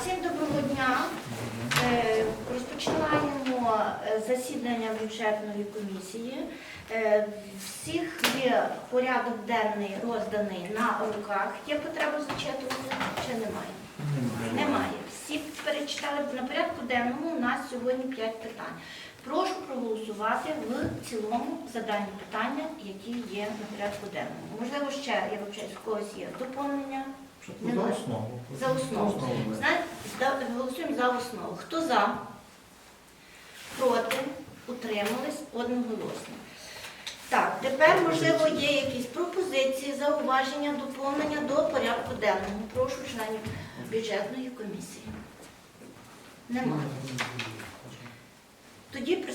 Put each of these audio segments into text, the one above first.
всім доброго дня. Е, Розпочинаємо е, засідання бюджетної комісії. Е, Всіх є порядок денний розданий на руках. Є потреба зачитувати чи немає? Немає. Всі перечитали на порядку денному. У нас сьогодні 5 питань. Прошу проголосувати в цілому за дані питання, які є на порядку денному. Можливо, ще я в когось є доповнення. За основу. За основу. Знаєте, голосуємо за основу. Хто за? Проти? Утримались одноголосно. Так, тепер, можливо, є якісь пропозиції, зауваження, доповнення до порядку денного. Прошу членів бюджетної комісії. Немає. Тоді е,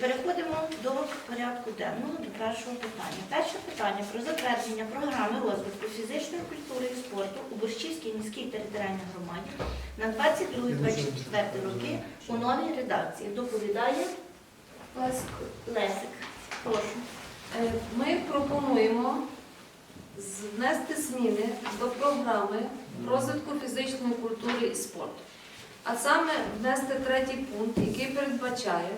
переходимо до порядку денного, до першого питання. Перше питання про затвердження програми розвитку фізичної культури і спорту у Борщівській міській територіальній громаді на 22-24 роки у новій редакції. Доповідає Лесик. Прошу. Е, Ми пропонуємо внести зміни до програми розвитку фізичної культури і спорту. А саме внести третій пункт, який передбачає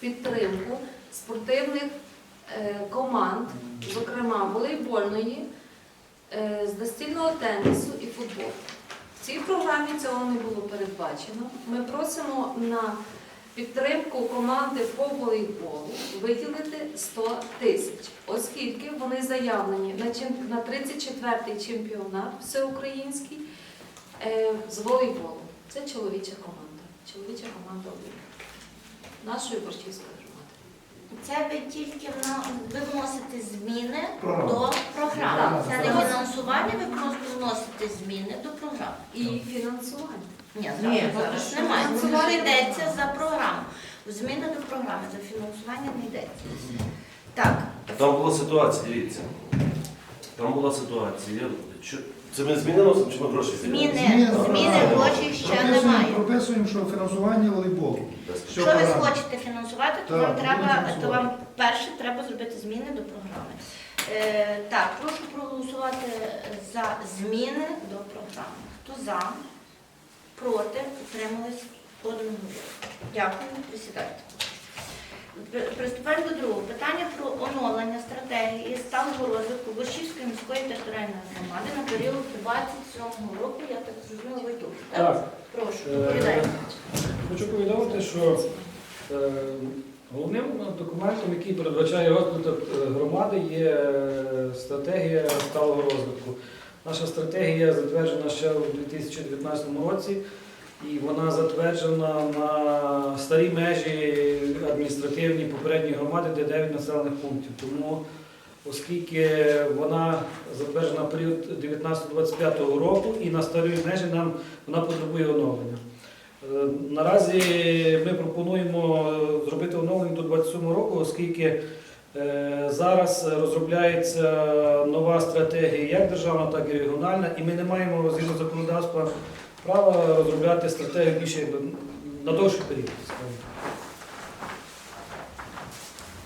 підтримку спортивних е, команд, зокрема волейбольної, е, з настільного тенісу і футболу. В цій програмі цього не було передбачено. Ми просимо на підтримку команди по волейболу виділити 100 тисяч, оскільки вони заявлені на 34-й чемпіонат всеукраїнський е, з волейболу. Це чоловіча команда. Чоловіча команда Олімпія. Нашої борщівської громади. Це ви тільки на- ви вносите зміни до програми. Це не фінансування, ви просто вносите зміни до програми. І фінансування. Ні, Ні, зараз, зараз зараз немає. Фінансування. йдеться за програму. Зміни до програми, за фінансування не йдеться. Так, Там була ситуація, дивіться. Там була ситуація. Що- Це ми зміни носимо, чи ми гроші зміни, Зміни, зміни грошей ще Прописуємо- немає. Прописуємо, що фінансування волейболу. Якщо ви програма. хочете фінансувати, то Так, вам будемо треба, то фінансувати. вам перше треба зробити зміни до програми. Е, так, прошу проголосувати за зміни до програми. Хто за, проти, утримались одноголосно. Дякую, присідайте. Пр- Приступаємо до другого питання про оновлення стратегії сталого розвитку Борщівської міської територіальної громади на період 27 року. Я так зрозуміла, ви тут. Так, Прошу, Е, доповідайте. хочу повідомити, що е, головним документом, який передбачає розвиток е, громади, є е, стратегія сталого розвитку. Наша стратегія затверджена ще у 2019 році, і вона затверджена на старій межі адміністративній попередньої громади, де 9 населених пунктів. Тому, оскільки вона затверджена в період 19-25 року, і на старій межі нам вона потребує оновлення. Е, Наразі ми пропонуємо е, зробити оновлення до 27 року, оскільки е, зараз розробляється нова стратегія, як державна, так і регіональна, і ми не маємо згідно законодавства права розробляти стратегію більше якби, на довший період.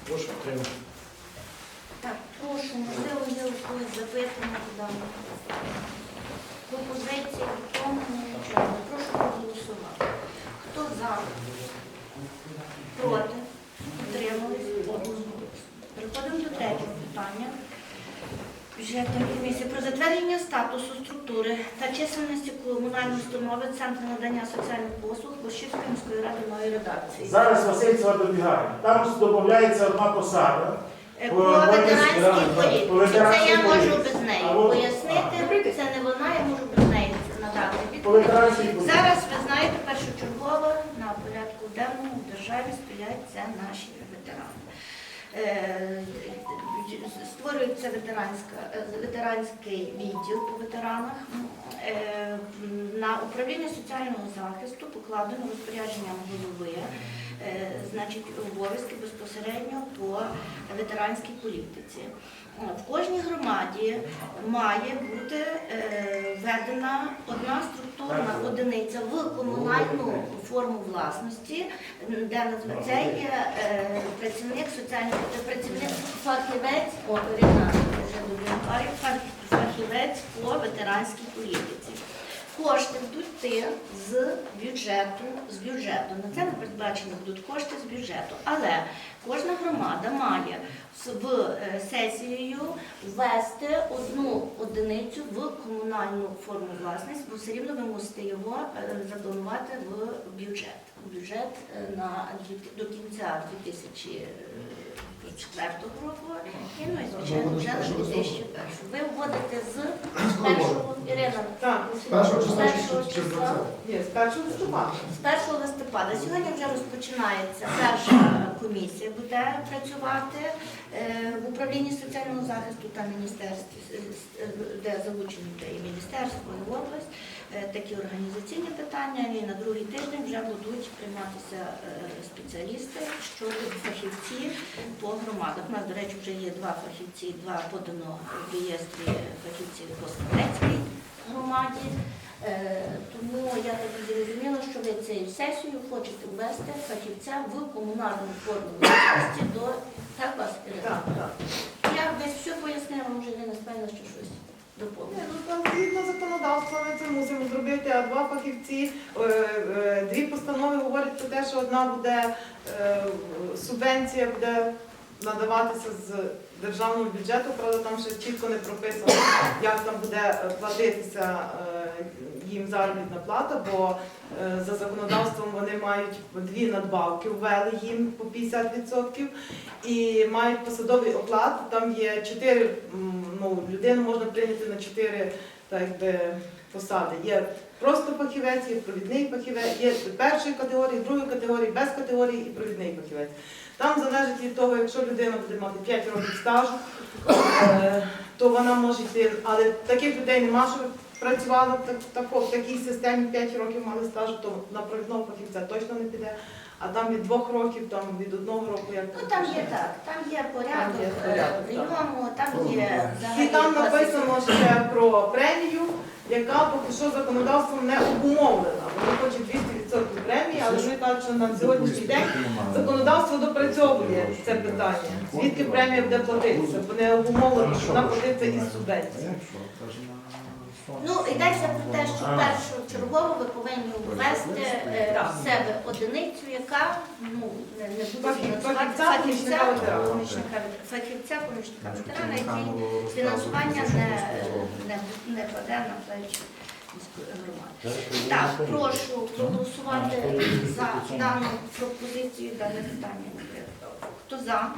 Прошу підтримати. Прошу, можливо, є у когось запитання даному. Пропозиції, доповнення, нічого. Прошу проголосувати. Хто за? Проти? Утримались? Переходимо до третього питання. Бюджетної комісії про затвердження статусу структури та чисельності комунальної установи Центру надання соціальних послуг Борщівської міської ради нової редакції. Зараз Васильцева добігає. Там додається одна посада. Е, По По ветеранській ветеранській політиці. по ветеранській Це я можу без неї А от- пояснити. Це не вона, я можу без неї надати По відповідь. ветеранській політиці. Зараз ви знаєте, першочергово на порядку денному в державі стоять це наші ветерани. Е, Створюється ветеранський відділ по ветеранах. Е, На управління соціального захисту покладено розпорядженням голови, значить, обов'язки безпосередньо по ветеранській політиці. Е, В кожній громаді має бути е, введена одна структурна одиниця в комунальну форму власності, де це є е, працівник соціальних працівник фахівець, о, вже фахівець по ветеранській політиці. Кошти будуть йти з бюджету, з бюджету. На це не передбачені будуть кошти з бюджету. Але кожна громада має в е, сесією ввести одну одиницю в комунальну форму власності, бо все рівно ви мусите його е, запланувати в бюджет. Бюджет е, на до кінця 2004 року і ну і звичайно вже на 2001. Ви вводите з першого Ірина. Так, З першого числа чи- першого чи- чи з числа. 20? ні, з першого листопада. З 1 листопада сьогодні вже розпочинається перша комісія, буде працювати е, в управлінні соціального захисту та міністерстві, е, е, де залучені і міністерство, і область. Е, Такі організаційні питання, і на другий тиждень вже будуть прийматися е, спеціалісти щодо фахівці по громадах. У нас, до речі, вже є два фахівці, два подано в реєстрі фахівців по Скворецькій громаді. Е, Тому я так зрозуміла, що ви цією сесією хочете ввести фахівця в комунальну форму власності до так вас Так, так. Я десь все пояснила, може не спевна, що щось Доповнила. ну там згідно законодавства ми це мусимо зробити, а два фахівці, е, е, дві постанови говорять про те, що одна буде е, субвенція буде надаватися з державного бюджету, правда там ще чітко не прописано, як там буде платитися їм заробітна плата, бо е, за законодавством вони мають дві надбавки, ввели їм по 50% і мають посадовий оклад. Там є чотири, ну, людину можна прийняти на чотири посади. Є просто фахівець, є провідний фахівець, є першої категорії, другої категорії, без категорії і провідний фахівець. Там залежить від того, якщо людина буде мати 5 років стажу, е, то вона може йти, але таких людей нема, що працювали в так- в такій системі 5 років мали стажу, то на провідного фахівця точно не піде. А там від двох років, там від одного року, як Ну там є так, там є порядок Там є е, прийому, там є І там написано ще про премію, яка поки що законодавством не обумовлена. Вони хочуть 200% премії, але вони кажуть, що на сьогоднішній день законодавство допрацьовує це питання. Звідки премія буде платитися? Бо не обумовлено, що вона платиться із субвенції. Ну, йдеться про те, що першочергово ви повинні ввести е, в себе одиницю, яка ну, не, не буде фінансувати фахівця, помічника фахівця, помічника ветерана, який фінансування не, не, не паде на плечі міської громади. Так, прошу проголосувати за дану пропозицію, дане питання. Хто за?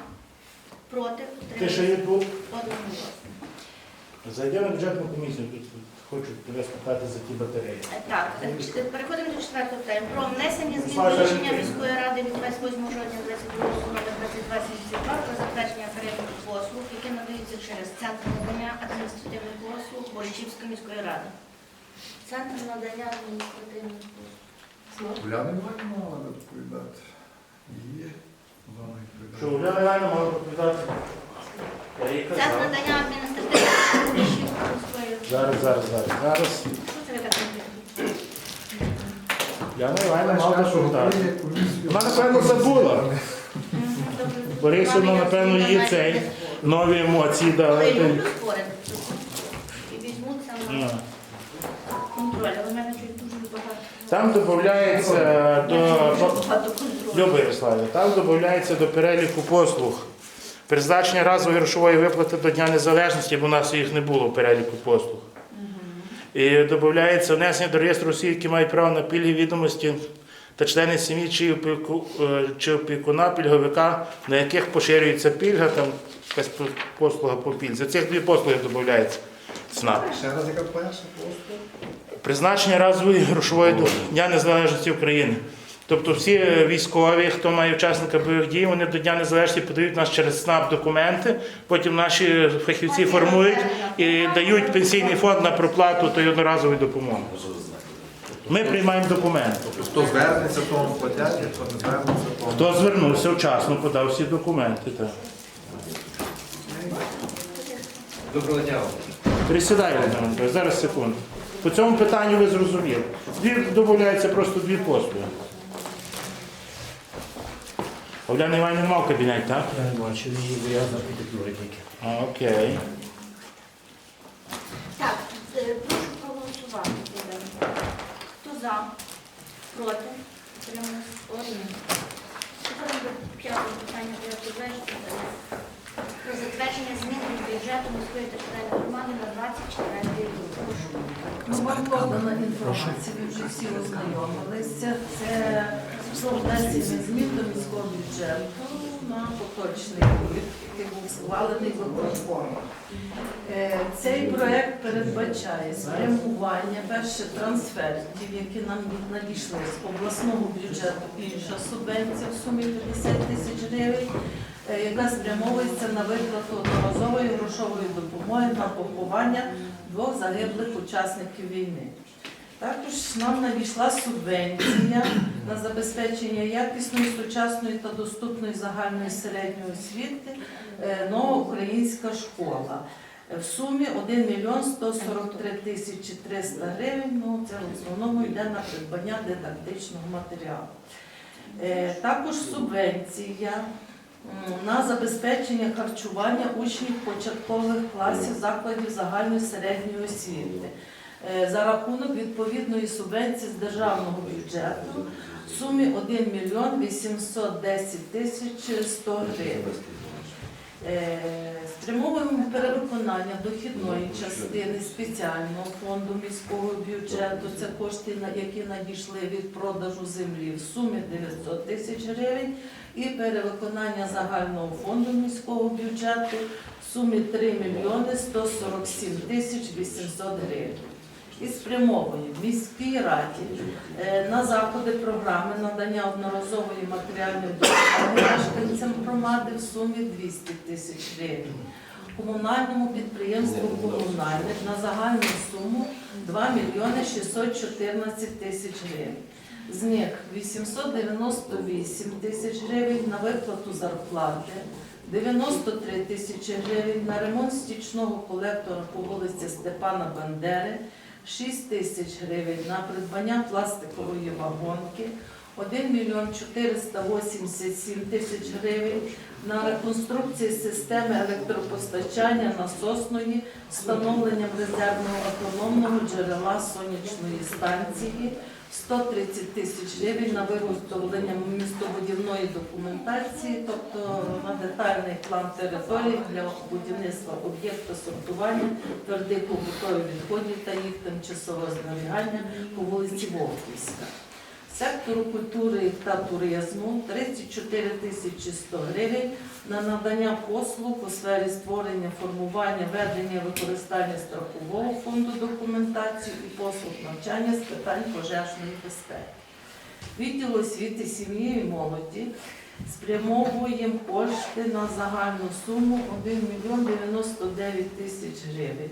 Проти? Ти ще є тут? Одноголосно. Зайдемо на бюджетну комісію, тут хочуть тебе спитати за ті батареї. Так, е, переходимо до четвертого питання. Про внесення змін до рішення міської ради від 28 жовтня 22 року номер 2272 про затвердження переліку послуг, які надаються через Центр надання адміністративних послуг Борщівської міської ради. Центр надання адміністративних послуг. Уляна Іванівна мала доповідати. Її вона Що. Уляна Івановна мала їй Центр надання адміністративних Зараз, зараз, зараз, зараз. Уляна Івановна мала доповідати. Вона, напевно, забула. Борисівна, напевно, її цей нові емоції дали. люблю спорити. І візьмуться на контроль, але в мене чуть дуже багато. Там додається до. Люба Ярославі, там додається до переліку послуг. Призначення разової грошової виплати до Дня Незалежності, бо у нас їх не було в переліку послуг. І додається внесення до реєстру осіб, які мають право на пільги відомості та члени сім'ї чи, опіку, е, чи опікуна пільговика, на яких поширюється пільга, там якась послуга по пільзі. Цих дві послуги додається ЦНАП. Ще раз яка послуга? Призначення разової грошової до Дня Незалежності України. Тобто всі військові, хто має учасника бойових дій, вони до Дня Незалежності подають нас через СНАП документи, потім наші фахівці формують і дають пенсійний фонд на проплату тої одноразової допомоги. Ми приймаємо документи. Хто звернеться, тому платять, хто не звернеться, тому... Хто звернувся вчасно, подав всі документи. Так. Доброго дня. Анатолійович, зараз секунду. По цьому питанню ви зрозуміли. Дві додаються просто дві послуги. Огляна Іванівна мав кабінет, так? Я не бачу її, бо я архітектури тільки. А, Окей. Так, е, прошу проголосувати. Ірина. за? Проти? Утримались? Одні. Тепер до п'ятого питання порядку денного. Про затвердження змін до бюджету міської територіальної громади на 24 рік. Прошу. Ну, вам подана інформація, ви вже всі ознайомилися. Це про внесення змін міського бюджету на поточний рік, який був схвалений виконкомом. Е, Цей проект передбачає спрямування перше трансфертів, які нам надійшли з обласного бюджету, інша субвенція в сумі 50 тисяч гривень, е, яка спрямовується на виплату одноразової грошової допомоги на поховання двох загиблих учасників війни. Також нам надійшла субвенція на забезпечення якісної, сучасної та доступної загальної середньої освіти е, нова українська школа. В сумі 1 мільйон 143 тисячі 300 гривень. Ну, це в основному йде на придбання дидактичного матеріалу. Е, Також субвенція на забезпечення харчування учнів початкових класів закладів загальної середньої освіти за рахунок відповідної субвенції з державного бюджету в сумі 1 мільйон 810 тисяч 100 гривень. Е, Спрямовуємо перевиконання дохідної частини спеціального фонду міського бюджету. Це кошти, які надійшли від продажу землі в сумі 900 тисяч гривень, і перевиконання загального фонду міського бюджету в сумі 3 мільйони 147 тисяч 800 гривень. І спрямовуємо міській раді е, на заходи програми надання одноразової матеріальної допомоги мешканцям громади в сумі 200 тисяч гривень. Комунальному підприємству комунальник на загальну суму 2 мільйони 614 тисяч гривень. З них 898 тисяч гривень на виплату зарплати, 93 тисячі гривень на ремонт стічного колектора по вулиці Степана Бандери, 6 тисяч гривень на придбання пластикової вагонки, 1 мільйон 487 тисяч гривень на реконструкцію системи електропостачання насосної, встановленням резервного автономного джерела сонячної станції, 130 тисяч гривень на виготовлення містобудівної документації, тобто на детальний план території для будівництва об'єкта сортування твердих побутових відходів та їх тимчасового зберігання по вулиці Вовківська. Сектору культури та туризму 34 тисячі 100 гривень на надання послуг у сфері створення, формування, ведення, використання страхового фонду документації і послуг навчання з питань пожежної безпеки. Відділ освіти сім'ї і молоді спрямовуємо кошти на загальну суму 1 мільйон 99 тисяч гривень.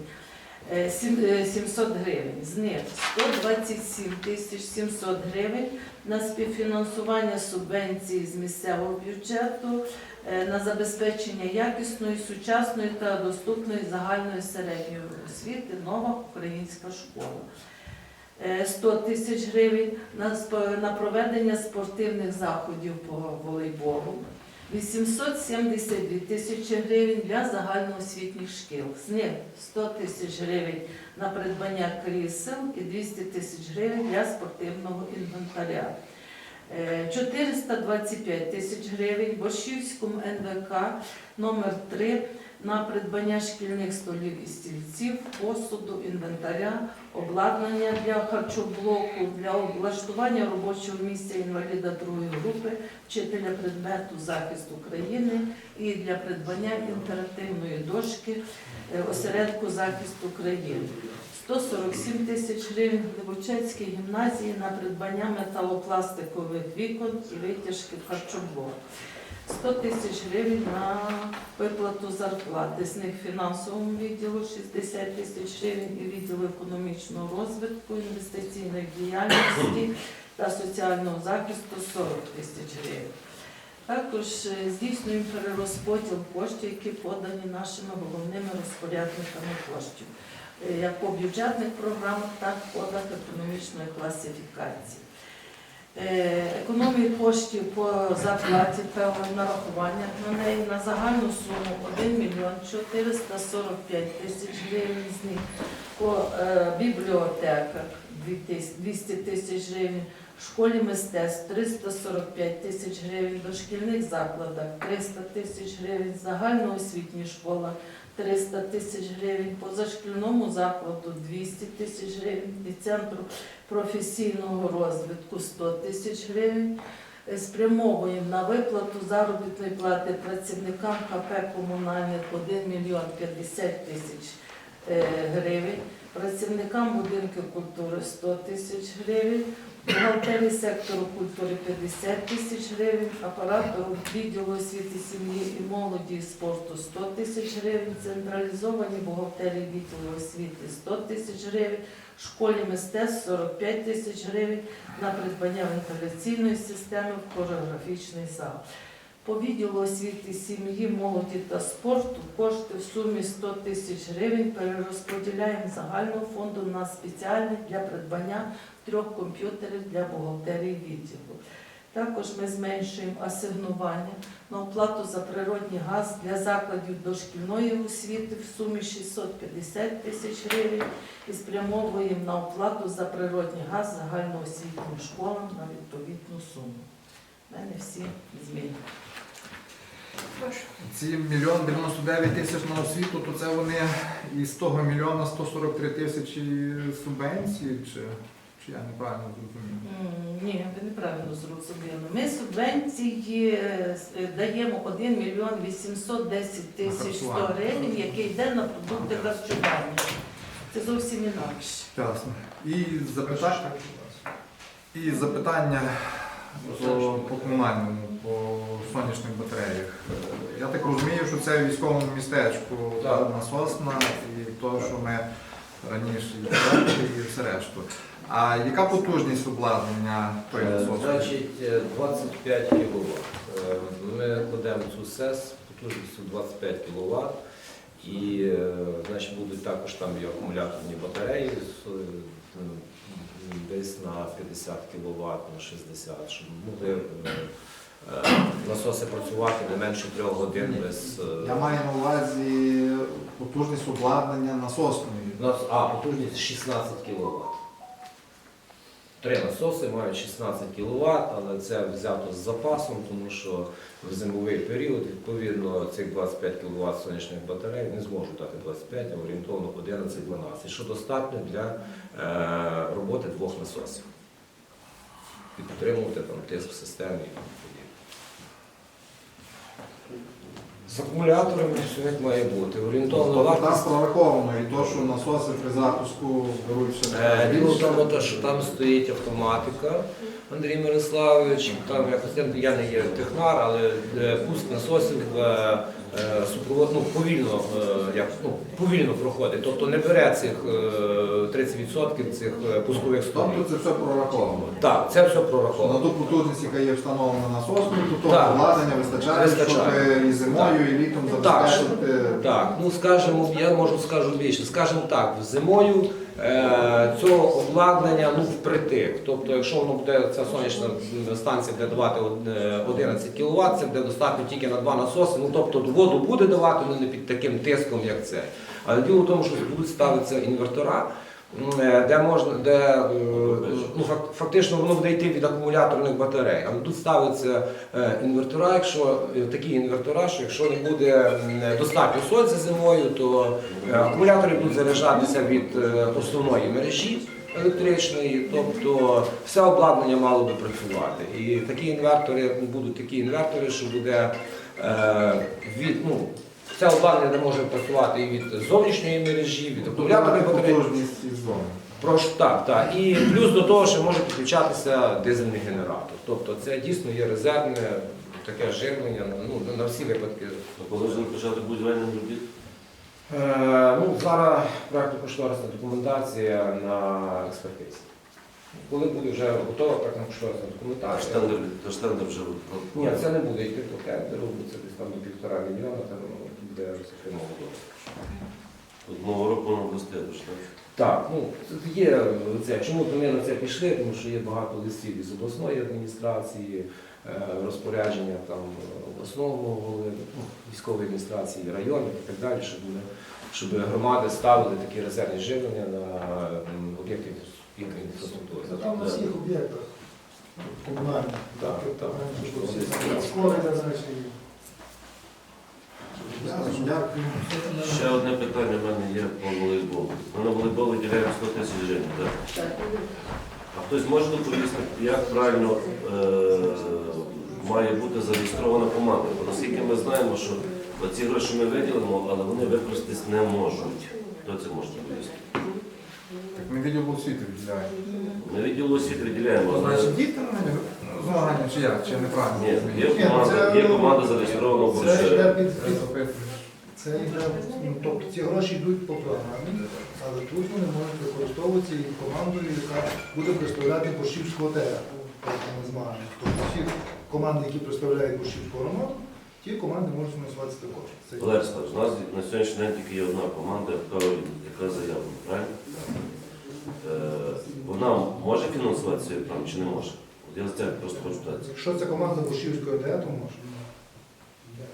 Е, е, 700 гривень. З них 127 тисяч 700 гривень на співфінансування субвенції з місцевого бюджету е, на забезпечення якісної, сучасної та доступної загальної середньої освіти нова українська школа. Е, 100 тисяч гривень на проведення спортивних заходів по волейболу. 872 тисячі гривень для загальноосвітніх шкіл. З них 100 тисяч гривень на придбання крісел і 200 тисяч гривень для спортивного інвентаря. Е, 425 тисяч гривень Борщівському НВК номер 3 на придбання шкільних столів і стільців, посуду, інвентаря, обладнання для харчоблоку, для облаштування робочого місця інваліда другої групи, вчителя предмету захист України і для придбання інтерактивної дошки е, осередку захист України. 147 тисяч гривень Глибочецькій гімназії на придбання металопластикових вікон і витяжки в харчоблок. 100 тисяч гривень на виплату зарплати. З них фінансовому відділу 60 тисяч гривень і відділу економічного розвитку, інвестиційної діяльності та соціального захисту 40 тисяч гривень. Також е, здійснюємо перерозподіл коштів, які подані нашими головними розпорядниками коштів, е, як по бюджетних програмах, так і по економічної класифікації. Е, Економії коштів по зарплаті та нарахування на неї на загальну суму 1 мільйон 445 тисяч гривень з них. По е, бібліотеках 200 тисяч гривень, школі мистецтв 345 тисяч гривень, дошкільних закладах 300 тисяч гривень, загальноосвітня школа 300 тисяч гривень, позашкільному закладу 200 тисяч гривень і центру професійного розвитку 100 тисяч гривень. Е, Спрямовуємо на виплату заробітної плати працівникам КП комунальних 1 мільйон 50 тисяч е, гривень, працівникам будинків культури 100 тисяч гривень, бухгалтерії сектору культури 50 тисяч гривень, апарату відділу освіти, сім'ї і молоді і спорту 100 тисяч гривень, централізовані бухгалтерії відділу освіти 100 тисяч гривень, школі мистецтв 45 тисяч гривень на придбання вентиляційної системи в хореографічний зал. По відділу освіти, сім'ї, молоді та спорту кошти в сумі 100 тисяч гривень перерозподіляємо загального фонду на спеціальний для придбання трьох комп'ютерів для бухгалтерії відділу. Також ми зменшуємо асигнування на оплату за природний газ для закладів дошкільної освіти в сумі 650 тисяч гривень і спрямовуємо на оплату за природний газ загальноосвітнім школам на відповідну суму. У мене всі зміни. Ці мільйон 99 тисяч на освіту, то це вони із того мільйона 143 тисячі субвенції, чи, чи я неправильно зрозумів? М, Ні, ви неправильно зрозуміли. Ми субвенції е, с- е, даємо 1 мільйон 810 тисяч 100 гривень, який йде на продукти харчування. Це зовсім інакше. Ясно. І запитання, і запитання по, по комунальному, по сонячних батареях. Я так розумію, що це в військовому містечку насосна і то, що ми раніше і все решту. А яка потужність обладнання тої Е. Значить, е, 25 кВт. Ми кладемо цю СЕС потужністю 25 кВт. І е, значить, будуть також там і акумуляторні батареї е, десь на 50 кВт, на 60, щоб могли е, е, насоси працювати не менше 3 годин без. е, Я маю на увазі потужність обладнання насосної. Нас, а, потужність 16 кВт. Три насоси мають 16 кВт, але це взято з запасом, тому що в зимовий період, відповідно, цих 25 кВт сонячних батарей не зможуть дати 25, а орієнтовно 11-12, що достатньо для е, роботи двох насосів. І підтримувати там тиск в системі і тому подібне. З акумуляторами все як має бути. Орієнтовно Тобто там вартість. прораховано і то, що насоси при запуску беруть все. Е, Діло в тому, те, що там стоїть автоматика, Андрій Мирославович, там якось я не є технар, але е, пуск насосів е, е, супровод, ну, повільно, як, ну, повільно проходить. Тобто не бере цих е, 30% цих пускових струмів. Тобто це все прораховано. Так, це все Що на прораховано. ту потужність, яка є встановлена насосною, то того обладнання вистачає, Вистачає. щоб і зимою, і літом Так. забезпечити. Так, ну скажімо, я можу скажу більше. Скажімо так, зимою цього обладнання ну впритик. Тобто, якщо воно буде ця сонячна станція буде давати е, 11 кВт, це буде достатньо тільки на два насоси. Ну тобто воду буде давати, але не під таким тиском, як це. Але діло в тому, що будуть ставитися інвертора. Е, Де можна, де е, ну, фактично воно буде йти від акумуляторних батарей. Але тут ставиться е, інвертора, якщо такі інвертора, що якщо не буде достатньо сонця зимою, то акумулятори будуть заряджатися від основної мережі електричної, тобто все обладнання мало би працювати. І такі інвертори будуть такі інвертори, що буде е, від ну. Це обладнання може працювати і від зовнішньої мережі, від акумуляторної Тобто батареї. Прошу, так, так. І плюс до того, що може підключатися дизельний генератор. Тобто це дійсно є резервне таке живлення ну, на всі випадки. А коли вже почати будівельні робіт? Е, ну, зараз проєктно-кошторисна документація на експертизі. Коли буде вже готова проєктно-кошторисна А документація. штендер, та штендер вже Ні, це не буде йти по тендеру, це десь там до півтора мільйона, там ну, буде розсипимо. одного року воно стояти. Так, ну є це. Чому ми на це пішли? Тому що є багато листів із обласної адміністрації, е, розпорядження там обласного голови, ну, військової адміністрації, районів і так далі, що буде щоб громади ставили такі резервні живлення на об'єкти інфраструктури. Там на всіх об'єктах комунальних. Так, так. Де значить. Дякую. Ще одне питання в мене є по волейболу. Ми на волейбол виділяємо 100 тисяч гривень, так? А хтось може доповісти, як правильно е, має бути зареєстрована команда? Бо наскільки ми знаємо, що ці гроші ми виділимо, але вони використатись не можуть. Хто це може доповісти? Так ми відділ освіти відділяємо. Ми відділу освіти виділяємо, але Значить, діти змагання чи як? Чи неправильно? ні, є команда, є команда зареєстрована в Це йде Борщеві. під, Це під це йде, ну, тобто ці гроші йдуть по програмі, але тут вони можуть використовуватися і командою, яка буде представляти Борщівську ОТР на змаганнях. Тобто всі команди, які представляють Борщівську громаду, ті команди можуть фінансуватися також. Це Валерій Стас, у нас на сьогоднішній день тільки є одна команда, яка, яка заявлена, правильно? Е, вона може фінансувати цей програм чи не може? От я за це просто хочу питати. Якщо це команда Борщівської ОТР, то може.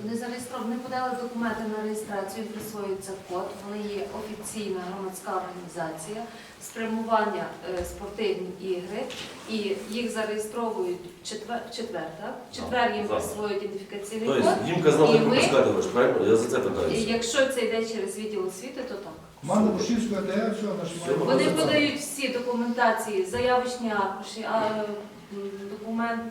Вони зареєстровані, вони подали документи на реєстрацію, присвоюється код. Вони є офіційна громадська організація, спрямування е, спортивні ігри, і їх зареєстровують в четвер, в четвер, так? В четвер їм Так. присвоюють ідентифікаційний Тобто код. їм казали І не ми- пропускати гроші, правильно? Я за це І питаюся. якщо це йде через відділ освіти, то так. Команда Борщівської ОТР, все, наш Все, Вони подають всі документації, заявочні аркуші, а, документ,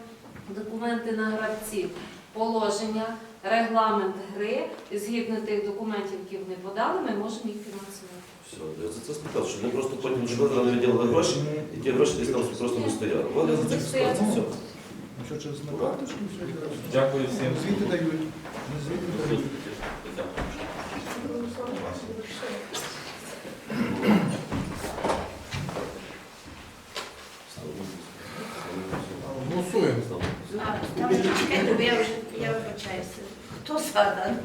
документи на гравців, положення, регламент гри. І згідно тих документів, які вони подали, ми можемо їх фінансувати. Все, я за це спитав, щоб вони просто потім швидко не виділили гроші, і ті гроші десь там просто не стояли. Я за це спитав, це все. Що через на карточку. Дякую всім. Звідти дають. Звідти дають. Голосуємо. А, Там чекайте, бо я вже я вибачаюся. Хто